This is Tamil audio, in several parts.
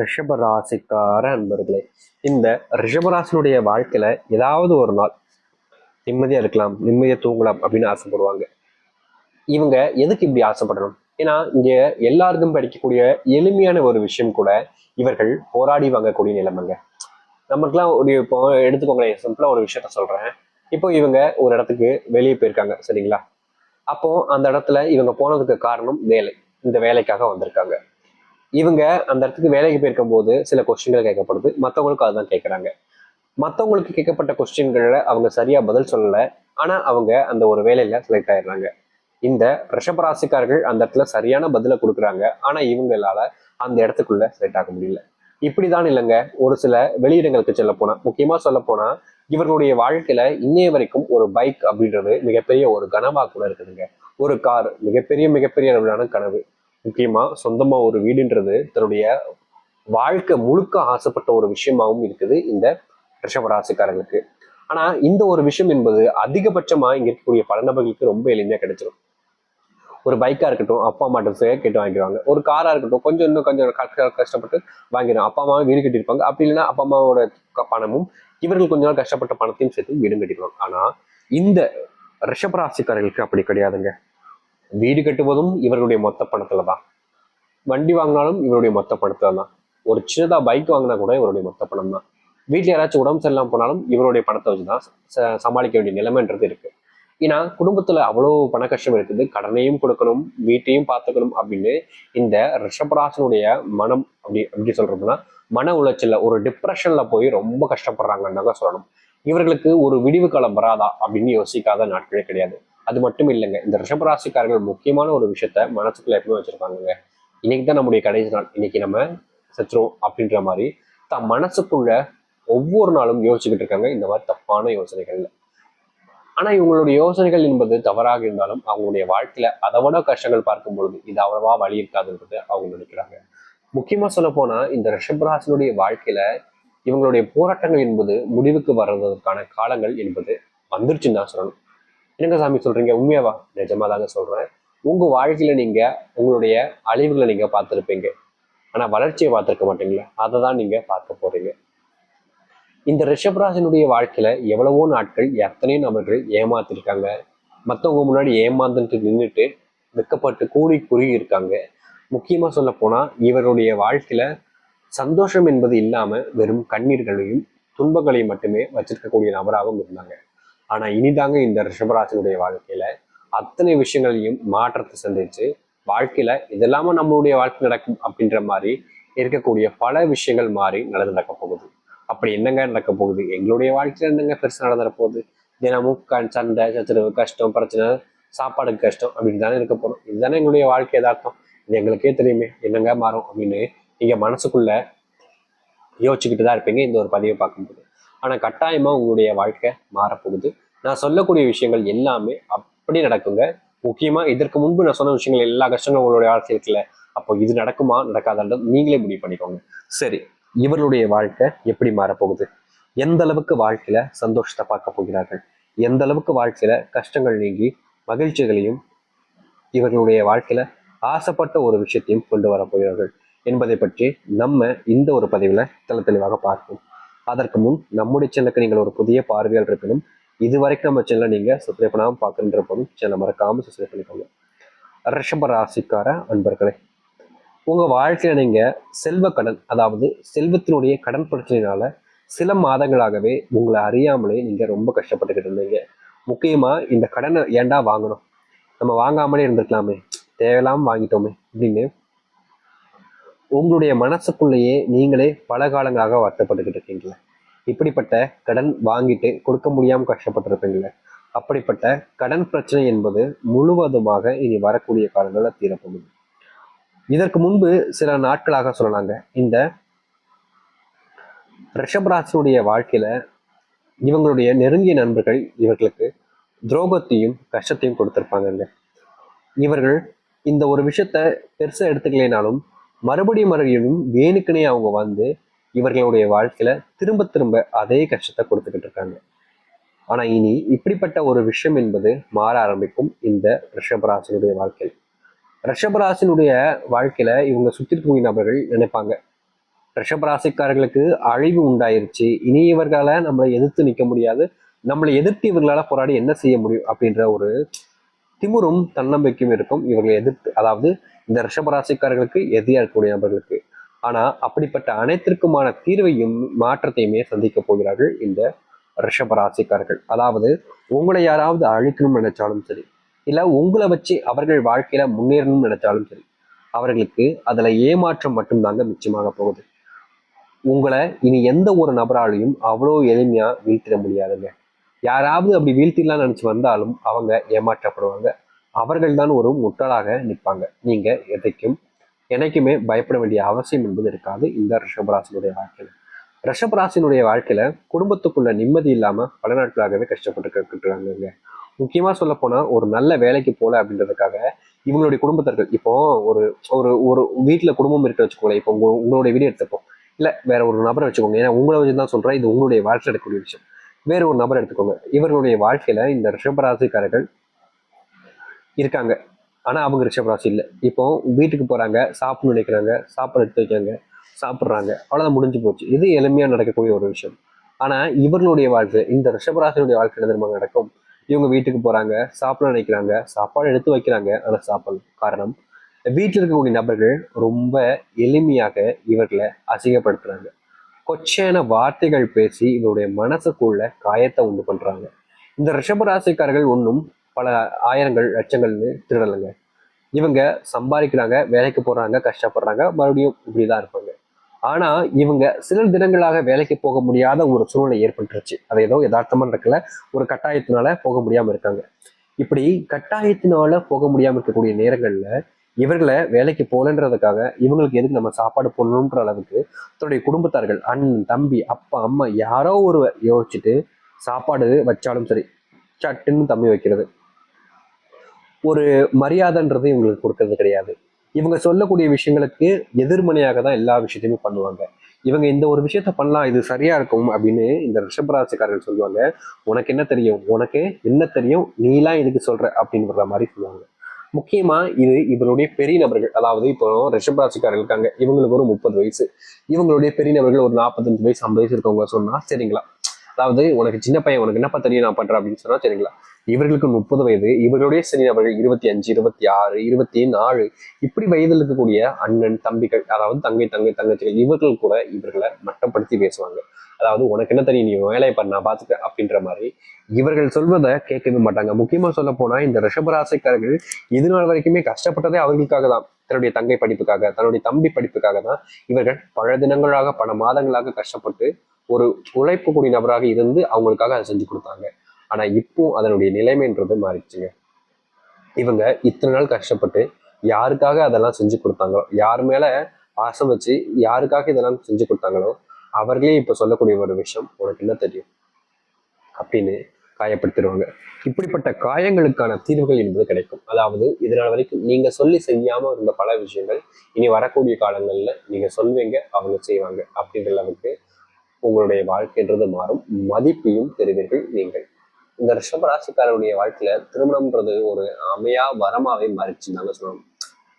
ரிஷபராசிக்கார அன்பர்களே இந்த ரிஷபராசினுடைய வாழ்க்கையில ஏதாவது ஒரு நாள் நிம்மதியா இருக்கலாம் நிம்மதியா தூங்கலாம் அப்படின்னு ஆசைப்படுவாங்க. இவங்க எதுக்கு இப்படி ஆசைப்படணும்? ஏன்னா இங்க எல்லாருக்கும் படிக்கக்கூடிய எளிமையான ஒரு விஷயம் கூட இவர்கள் போராடி வாங்கக்கூடிய நிலைமைங்க. நமக்குலாம் ஒரு இப்போ எடுத்துக்கோங்களேன் சிம்பிளா ஒரு விஷயத்த சொல்றேன். இப்போ இவங்க ஒரு இடத்துக்கு வெளியே போயிருக்காங்க சரிங்களா? அப்போ அந்த இடத்துல இவங்க போனதுக்கு காரணம் வேலை. இந்த வேலைக்காக வந்திருக்காங்க. இவங்க அந்த இடத்துக்கு வேலைக்கு போயிருக்கும் போது சில கொஸ்டின்கள் கேட்கப்படுது. மற்றவங்களுக்கும் அதுதான் கேட்குறாங்க. மற்றவங்களுக்கு கேட்கப்பட்ட கொஸ்டின்களில் அவங்க சரியாக பதில் சொல்லலை. ஆனால் அவங்க அந்த ஒரு வேலையில் செலக்ட் ஆயிடுறாங்க. இந்த ரிஷபராசிக்காரர்கள் அந்த இடத்துல சரியான பதிலை கொடுக்குறாங்க. ஆனால் இவங்களால அந்த இடத்துக்குள்ள செலக்ட் ஆக முடியல. இப்படிதான் இல்லைங்க. ஒரு சில வெளியிடங்களுக்கு சொல்ல போனா முக்கியமா சொல்ல போனா இவர்களுடைய வாழ்க்கையில இன்னைய வரைக்கும் ஒரு பைக் அப்படின்றது மிகப்பெரிய ஒரு கனவா கூட இருக்குதுங்க. ஒரு கார் மிகப்பெரிய மிகப்பெரிய அளவிலான கனவு. முக்கியமாக சொந்தமாக ஒரு வீடுன்றது தன்னுடைய வாழ்க்கை முழுக்க ஆசைப்பட்ட ஒரு விஷயமாகவும் இருக்குது இந்த ரிஷபராசிக்காரர்களுக்கு ஆனால் இந்த ஒரு விஷயம் என்பது அதிகபட்சமாக இங்கே இருக்கக்கூடிய பல நபர்களுக்கு ரொம்ப எளிமையா கிடைச்சிடும் ஒரு பைக்காக இருக்கட்டும் அப்பா அம்மாட்ட கேட்டு வாங்கிடுவாங்க. ஒரு காராக இருக்கட்டும் கொஞ்சம் இன்னும் கொஞ்சம் கஷ்டப்பட்டு வாங்கிடும் அப்பா அம்மாவும் வீடு கட்டியிருப்பாங்க. அப்படி இல்லைன்னா அப்பா அம்மாவோட க- பணமும் இவர்கள் கொஞ்ச நாள் கஷ்டப்பட்ட பணத்தையும் சேர்த்து வீடும் கட்டிடுவாங்க. ஆனால் இந்த ரிஷபராசிக்காரர்களுக்கு அப்படி கிடையாதுங்க. வீடு கட்டுவதும் இவர்களுடைய மொத்த பணத்துல தான். வண்டி வாங்கினாலும் இவருடைய மொத்த பணத்துல தான். ஒரு சின்னதா பைக் வாங்கினா கூட இவருடைய மொத்த பணம் தான். வீட்டில் யாராச்சும் உடம்பு சரியில்லாம போனாலும் இவருடைய பணத்தை வச்சு தான் ச- சமாளிக்க வேண்டிய நிலைமைன்றது இருக்கு. ஏன்னா குடும்பத்துல அவ்வளோ பண கஷ்டம் இருக்குது. கடனையும் கொடுக்கணும் வீட்டையும் பார்த்துக்கணும் அப்படின்னு இந்த ரிஷபராசனுடைய மனம் அப்படி அப்படி சொல்றதுன்னா மன உளைச்சல்ல ஒரு டிப்ரெஷன்ல போய் ரொம்ப கஷ்டப்படுறாங்கன்னு சொல்லணும். இவர்களுக்கு ஒரு விடிவு காலம் வராதா அப்படின்னு யோசிக்காத நாட்களே கிடையாது. அது மட்டும் இல்லைங்க. இந்த ரிஷபராசிக்காரர்கள் முக்கியமான ஒரு விஷயத்த மனசுக்குள்ள எப்பவுமே வச்சிருப்பாங்கங்க. இன்னைக்கு தான் நம்முடைய கடைசி நாள். இன்னைக்கு நம்ம செத்துருவோம் அப்படின்ற மாதிரி தான் மனசுக்குள்ள ஒவ்வொரு நாளும் யோசிச்சுக்கிட்டு இருக்காங்க. இந்த மாதிரி தப்பான யோசனைகள்ல ஆனா இவங்களுடைய யோசனைகள் என்பது தவறாக இருந்தாலும் அவங்களுடைய வாழ்க்கையில அதை விட கஷ்டங்கள் பார்க்கும் பொழுது இது அவ்வளவா வழி இருக்காதுன்றது அவங்க நினைக்கிறாங்க. முக்கியமா சொல்ல போனா இந்த ரிஷபராசனுடைய வாழ்க்கையில இவங்களுடைய போராட்டங்கள் என்பது முடிவுக்கு வர்றதற்கான காலங்கள் என்பது வந்துருச்சுன்னு தான் சொல்லணும். என்னங்க சாமி சொல்றீங்க? உண்மையாவா? நிஜமா தாங்க சொல்றேன். உங்க வாழ்க்கையில நீங்க உங்களுடைய அழிவுகளை நீங்க பார்த்திருப்பீங்க. ஆனா வளர்ச்சியை பார்த்திருக்க மாட்டீங்களா? அதை தான் நீங்க பார்க்க போறீங்க. இந்த ரிஷபராஜனுடைய வாழ்க்கையில எவ்வளவோ நாட்கள் எத்தனையோ நபர்கள் ஏமாத்திருக்காங்க. மற்றவங்க முன்னாடி ஏமாந்துட்டு நின்றுட்டு வெக்கப்பட்டு கூடி குறுகி இருக்காங்க. முக்கியமா சொல்ல போனா இவருடைய வாழ்க்கையில சந்தோஷம் என்பது இல்லாம வெறும் கண்ணீர்களையும் துன்பங்களையும் மட்டுமே வச்சிருக்கக்கூடிய நபராகவும் இருந்தாங்க. ஆனா இனிதாங்க இந்த ரிஷபராஜனுடைய வாழ்க்கையில அத்தனை விஷயங்களையும் மாற்றத்தை சந்திச்சு வாழ்க்கையில இதெல்லாம நம்மளுடைய வாழ்க்கை நடக்கும் அப்படின்ற மாதிரி இருக்கக்கூடிய பல விஷயங்கள் மாறி நடந்து நடக்க போகுது. அப்படி என்னங்க நடக்க போகுது? எங்களுடைய வாழ்க்கையில என்னங்க பெருசா நடந்துற போகுது? தினமும் கண் சண்டை சச்சரவு கஷ்டம் பிரச்சனை சாப்பாடு கஷ்டம் அப்படின்னு தானே இருக்க போறோம். இதுதானே எங்களுடைய வாழ்க்கை எதார்த்தம் இது எங்களுக்கே தெரியுமே என்னங்க மாறும் அப்படின்னு நீங்க மனசுக்குள்ள யோசிச்சுக்கிட்டு தான் இருப்பீங்க. இந்த ஒரு பதிவை பார்க்கும்போது. ஆனா கட்டாயமா உங்களுடைய வாழ்க்கை மாறப்போகுது நான் சொல்லக்கூடிய விஷயங்கள் எல்லாமே அப்படி நடக்குங்க. முக்கியமா இதற்கு முன்பு நான் சொன்ன விஷயங்கள் எல்லா கஷ்டங்களும் உங்களுடைய வாழ்க்கை இருக்குல்ல அப்போ இது நடக்குமா நடக்காதான்றது நீங்களே முடிவு பண்ணிக்கோங்க. சரி இவர்களுடைய வாழ்க்கை எப்படி மாறப்போகுது? எந்த அளவுக்கு வாழ்க்கையில சந்தோஷத்தை பார்க்க போகிறார்கள்? எந்த அளவுக்கு வாழ்க்கையில கஷ்டங்கள் நீங்கி மகிழ்ச்சிகளையும் இவர்களுடைய வாழ்க்கையில ஆசைப்பட்ட ஒரு விஷயத்தையும் கொண்டு வர போகிறார்கள் என்பதை பற்றி நம்ம இந்த ஒரு பதிவில் தெளி தெளிவாக பார்ப்போம். அதற்கு முன் நம்முடைய சேனலுக்கு நீங்கள் ஒரு புதிய பார்வையாளர் இருப்பினும் இது வரைக்கும் நம்ம சேனலை நீங்கள் சப்ஸ்கிரைப் பண்ணாமல் பார்க்குன்ற போதும் சேனலை மறக்காமல் சப்ஸ்கிரைப் பண்ணிக்கோங்க. ரிஷப ராசிக்கார அன்பர்களே உங்கள் வாழ்க்கையில் நீங்கள் செல்வ கடன் அதாவது செல்வத்தினுடைய கடன் பிரச்சனையினால சில மாதங்களாகவே உங்களை அறியாமலே நீங்கள் ரொம்ப கஷ்டப்பட்டுக்கிட்டு இருந்தீங்க. முக்கியமாக இந்த கடனை ஏன்டா வாங்கணும்? நம்ம வாங்காமலே இருந்திருக்கலாமே தேவையில்லாம வாங்கிட்டோமே அப்படின்னு உங்களுடைய மனசுக்குள்ளேயே நீங்களே பல காலங்களாக வருத்தப்பட்டுக்கிட்டு இருக்கீங்களே. இப்படிப்பட்ட கடன் வாங்கிட்டு கொடுக்க முடியாம கஷ்டப்பட்டிருப்பீங்களே அப்படிப்பட்ட கடன் பிரச்சனை என்பது முழுவதுமாக இனி வரக்கூடிய காலங்களில் தீரப்போகுது. இதற்கு முன்பு சில நாட்களாக சொல்லலாங்க இந்த ரிஷபராசினுடைய வாழ்க்கையில இவங்களுடைய நெருங்கிய நண்பர்கள் இவர்களுக்கு துரோகத்தையும் கஷ்டத்தையும் கொடுத்திருப்பாங்கங்க. இவர்கள் இந்த ஒரு விஷயத்த பெருசா எடுத்துக்கலைனாலும் மறுபடியும் மறுபடியும் வேணுக்குனே அவங்க வந்து இவர்களுடைய வாழ்க்கையில திரும்ப திரும்ப அதே கஷ்டத்தை கொடுத்துக்கிட்டு இருக்காங்க. ஆனா இனி இப்படிப்பட்ட ஒரு விஷயம் என்பது மாற ஆரம்பிக்கும் இந்த ரிஷபராசினுடைய வாழ்க்கையில். ரிஷபராசினுடைய வாழ்க்கையில இவங்க சுற்றி இருக்கக்கூடிய நபர்கள் நினைப்பாங்க. ரிஷபராசிக்காரர்களுக்கு அழிவு உண்டாயிருச்சு. இனி இவர்களால நம்மளை எதிர்த்து நிற்க முடியாது. நம்மளை எதிர்த்து இவர்களால போராடி என்ன செய்ய முடியும் அப்படின்ற ஒரு திமிரும் தன்னம்பிக்கையும் இருக்கும். இவர்களை எதிர்த்து அதாவது இந்த ரிஷபராசிக்காரர்களுக்கு எதிரியா இருக்கக்கூடிய நபர்களுக்கு. ஆனா அப்படிப்பட்ட அனைத்திற்குமான தீர்வையும் மாற்றத்தையுமே சந்திக்க போகிறார்கள் இந்த ரிஷபராசிக்காரர்கள் அதாவது உங்களை யாராவது அழிக்கணும்னு நினைச்சாலும் சரி இல்ல உங்களை வச்சு அவர்கள் வாழ்க்கையில முன்னேறணும்னு நினைச்சாலும் சரி அவர்களுக்கு அதுல ஏமாற்றம் மட்டும்தாங்க மிச்சமாக போகுது. உங்களை இனி எந்த ஒரு நபராலையும் அவ்வளோ எளிமையா வீழ்த்திட முடியாதுங்க. யாராவது அப்படி வீழ்த்திடலாம் நினைச்சு வந்தாலும் அவங்க ஏமாற்றப்படுவாங்க. அவர்கள் தான் ஒரு முட்டாளாக நிற்பாங்க. நீங்க எதைக்கும் என்னைக்குமே பயப்பட வேண்டிய அவசியம் என்பது இருக்காது. இந்த ரிஷபராசினுடைய வாழ்க்கையில். ரிஷபராசினுடைய வாழ்க்கையில குடும்பத்துக்குள்ள நிம்மதி இல்லாம பல நாட்களாகவே கஷ்டப்பட்டுருக்காங்க முக்கியமா சொல்ல போனா ஒரு நல்ல வேலைக்கு போல அப்படின்றதுக்காக இவங்களுடைய குடும்பத்தர்கள் இப்போ ஒரு ஒரு ஒரு வீட்டுல குடும்பம் இருக்க வச்சுக்கோங்களேன். இப்போ உங்க உங்களுடைய வீடு எடுத்துப்போம். இல்ல வேற ஒரு நபரை வச்சுக்கோங்க. ஏன்னா உங்களை வச்சு தான் சொல்றேன். இது உங்களுடைய வாழ்க்கையில் எடுக்கக்கூடிய விஷயம். வேற ஒரு நபர் எடுத்துக்கோங்க. இவர்களுடைய வாழ்க்கையில இந்த ரிஷபராசிக்காரர்கள் இருக்காங்க. ஆனால் அவங்க ரிஷபராசி இல்லை. இப்போ வீட்டுக்கு போகிறாங்க சாப்பிட்ணும்னு நினைக்கிறாங்க சாப்பாடு எடுத்து வைக்கிறாங்க சாப்பிட்றாங்க அவ்வளோதான் முடிஞ்சு போச்சு. இது எளிமையாக நடக்கக்கூடிய ஒரு விஷயம். ஆனால் இவர்களுடைய வாழ்க்கை இந்த ரிஷபராசினுடைய வாழ்க்கை என்ன நடக்கும்? இவங்க வீட்டுக்கு போகிறாங்க சாப்பிட நினைக்கிறாங்க சாப்பாடு எடுத்து வைக்கிறாங்க ஆனால் சாப்பிடலாம் காரணம் வீட்டில் இருக்கக்கூடிய நபர்கள் ரொம்ப எளிமையாக இவர்களை அசிங்கப்படுத்துறாங்க. கொச்சையான வார்த்தைகள் பேசி இவருடைய மனசுக்குள்ள காயத்தை உண்டு பண்ணுறாங்க இந்த ரிஷபராசிக்காரர்கள் ஒன்றும் பல ஆயிரங்கள் லட்சங்கள்னு திருடலைங்க. இவங்க சம்பாதிக்கிறாங்க வேலைக்கு போகிறாங்க கஷ்டப்படுறாங்க மறுபடியும் இப்படி தான் இருப்பாங்க. ஆனால் இவங்க சில தினங்களாக வேலைக்கு போக முடியாத ஒரு சூழ்நிலை ஏற்பட்டுருச்சு. அது ஏதோ யதார்த்தமாக நடக்கல. ஒரு கட்டாயத்தினால போக முடியாமல் இருக்காங்க. இப்படி கட்டாயத்தினால போக முடியாமல் இருக்கக்கூடிய நேரங்களில் இவர்களை வேலைக்கு போகலன்றதுக்காக இவங்களுக்கு எதுக்கு நம்ம சாப்பாடு போடணுன்ற அளவுக்கு தன்னுடைய குடும்பத்தார்கள் அண்ணன் தம்பி அப்பா அம்மா யாரோ ஒருவர் யோசிச்சுட்டு சாப்பாடு வச்சாலும் சரி சட்டுன்னு தம்பி வைக்கிறது. ஒரு மரியாதைன்றது இவங்களுக்கு கொடுக்கறது கிடையாது. இவங்க சொல்லக்கூடிய விஷயங்களுக்கு எதிர்மனையாக தான் எல்லா விஷயத்தையுமே பண்ணுவாங்க. இவங்க இந்த ஒரு விஷயத்த பண்ணலாம் இது சரியா இருக்கும் அப்படின்னு இந்த ரிஷபராசிக்காரர்கள் சொல்லுவாங்க. உனக்கு என்ன தெரியும்? உனக்கு என்ன தெரியும்? நீலாம் இதுக்கு சொல்ற? அப்படின்ற மாதிரி சொல்லுவாங்க. முக்கியமா இது இவருடைய பெரிய நபர்கள். அதாவது இப்போ ரிஷபராசிக்காரர்கள் இருக்காங்க. இவங்களுக்கு ஒரு முப்பது வயசு. இவங்களுடைய பெரிய நபர்கள் ஒரு நாற்பத்தஞ்சு வயசு ஐம்பது வயசு இருக்கவங்க சொன்னா சரிங்களா? அதாவது உனக்கு சின்ன பையன் உனக்கு என்னப்பா தெரியும் நான் பண்றேன் அப்படின்னு சொன்னா சரிங்களா? இவர்களுக்கு முப்பது வயது இவர்களுடைய சனி நபர்கள் இருபத்தி அஞ்சு இருபத்தி ஆறு இருபத்தி நாலு. இப்படி வயதில் இருக்கக்கூடிய அண்ணன் தம்பிகள் அதாவது தங்கை தங்கை தங்கச்சிகள் இவர்கள் கூட இவர்களை மட்டப்படுத்தி பேசுவாங்க. அதாவது உனக்கு என்ன தெரியும் நீ வேலையை பண்ண நான் பார்த்துக்க அப்படின்ற மாதிரி இவர்கள் சொல்வதை கேட்கவே மாட்டாங்க. முக்கியமா சொல்ல போனா இந்த ரிஷபராசிக்காரர்கள் இது நாள் வரைக்குமே கஷ்டப்பட்டதே அவர்களுக்காக தான். தன்னுடைய தங்கை படிப்புக்காக தன்னுடைய தம்பி படிப்புக்காக தான் இவர்கள் பல தினங்களாக பல மாதங்களாக கஷ்டப்பட்டு ஒரு உழைப்பு கூடிய நபராக இருந்து அவங்களுக்காக அதை செஞ்சு கொடுத்தாங்க. ஆனா இப்போ அதனுடைய நிலைமைன்றது மாறிடுச்சுங்க. இவங்க இத்தனை நாள் கஷ்டப்பட்டு யாருக்காக அதெல்லாம் செஞ்சு கொடுத்தாங்களோ யார் மேல ஆசை வச்சு யாருக்காக இதெல்லாம் செஞ்சு கொடுத்தாங்களோ அவர்களே இப்ப சொல்லக்கூடிய ஒரு விஷயம் உனக்கு என்ன தெரியும்? அப்படின்னு காயப்படுத்திடுவாங்க. இப்படிப்பட்ட காயங்களுக்கான தீர்வுகள் என்பது கிடைக்கும். அதாவது இதனால் வரைக்கும் நீங்க சொல்லி செய்யாம இருந்த பல விஷயங்கள் இனி வரக்கூடிய காலங்கள்ல நீங்க சொல்வீங்க அவங்க செய்வாங்க அப்படின்ற அளவுக்கு உங்களுடைய வாழ்க்கைன்றது மாறும். மதிப்பையும் பெறுவீர்கள் நீங்கள். இந்த ரிஷபராசிக்காரருடைய வாழ்க்கையில திருமணம்ன்றது ஒரு அமையா வரமாவே மாறிடுச்சு தாங்க சொல்லணும்.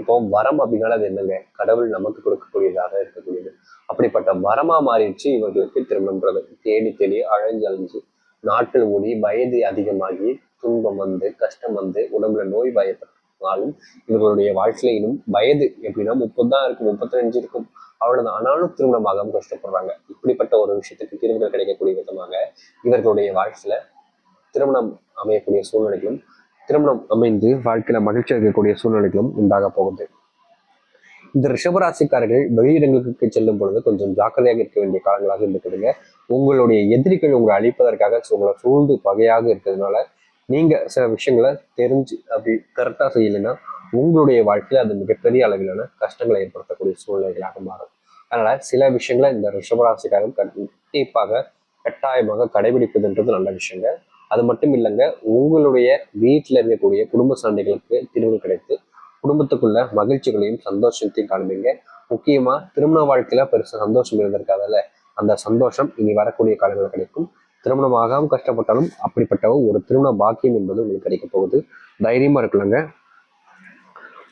இப்போ வரம் அப்படின்னால அது என்னங்க? கடவுள் நமக்கு கொடுக்கக்கூடியதாக இருக்கக்கூடியது. அப்படிப்பட்ட வரமா மாறிடுச்சு இவர்களுக்கு திருமணம்ன்றது. தேடி தேடி அழைஞ்சு அழிஞ்சு நாட்டில் ஓடி வயது அதிகமாகி துன்பம் வந்து கஷ்டம் வந்து உடம்புல நோய் பயப்பட்டாலும் இவர்களுடைய வாழ்க்கையில இன்னும் வயது எப்படின்னா முப்பது தான் இருக்கும் முப்பத்தஞ்சு இருக்கும். அவ்வளவுதான். ஆனாலும் திருமணமாகவும் கஷ்டப்படுறாங்க. இப்படிப்பட்ட ஒரு விஷயத்துக்கு தீர்வுகள் கிடைக்கக்கூடிய விதமாக இவர்களுடைய வாழ்க்கையில திருமணம் அமையக்கூடிய சூழ்நிலைகளும் திருமணம் அமைந்து வாழ்க்கையில மகிழ்ச்சி இருக்கக்கூடிய சூழ்நிலைகளும் உண்டாக போகுது. இந்த ரிஷபராசிக்காரர்கள் வெளியிடங்களுக்கு செல்லும் பொழுது கொஞ்சம் ஜாக்கிரதையாக இருக்க வேண்டிய காலங்களாக இருக்குதுங்க உங்களுடைய எதிரிகள் உங்களை அழிப்பதற்காக உங்களை சூழ்ந்து பகையாக இருக்கிறதுனால நீங்க சில விஷயங்களை தெரிஞ்சு அப்படி கரெக்டாக செய்யலைன்னா உங்களுடைய வாழ்க்கையில அது மிகப்பெரிய அளவிலான கஷ்டங்களை ஏற்படுத்தக்கூடிய சூழ்நிலைகளாக மாறும். அதனால சில விஷயங்களை இந்த ரிஷபராசிக்காரர்கள் கண்டிப்பாக கட்டாயமாக கடைபிடிப்பதுன்றது நல்ல விஷயங்க. அது மட்டும் இல்லைங்க உங்களுடைய வீட்டில் இருக்கக்கூடிய குடும்ப சண்டைகளுக்கு தீர்வு கிடைத்து குடும்பத்துக்குள்ள மகிழ்ச்சிகளையும் சந்தோஷத்தையும் காணுவீங்க முக்கியமாக திருமண வாழ்க்கையில் பெருசாக சந்தோஷம் இருந்திருக்காதல்ல? அந்த சந்தோஷம் இனி வரக்கூடிய காலங்களில் கிடைக்கும். திருமணமாகாமல் கஷ்டப்பட்டாலும் அப்படிப்பட்ட ஒரு திருமண பாக்கியம் என்பது உங்களுக்கு கிடைக்க போகுது. தைரியமாக இருக்கலாங்க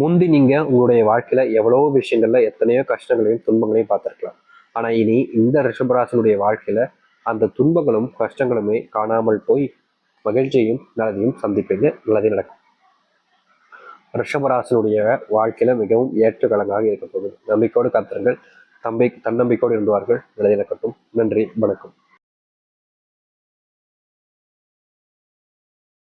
முந்தி நீங்க உங்களுடைய வாழ்க்கையில எவ்வளவோ விஷயங்கள்ல எத்தனையோ கஷ்டங்களையும் துன்பங்களையும் பார்த்துருக்கலாம். ஆனா இனி இந்த ரிஷபராசனுடைய வாழ்க்கையில அந்த துன்பங்களும் கஷ்டங்களுமே காணாமல் போய் மகிழ்ச்சியும் நல்லதையும் சந்திப்பீங்க நல்லதே நடக்கும். ரிஷபராசனுடைய வாழ்க்கையில மிகவும் ஏற்றுக்கலங்காக இருக்க போகுது. நம்பிக்கையோடு காத்திருங்கள். தம்பி தன்னம்பிக்கையோடு இருந்துவார்கள். நல்லதே நடக்கட்டும். நன்றி வணக்கம்.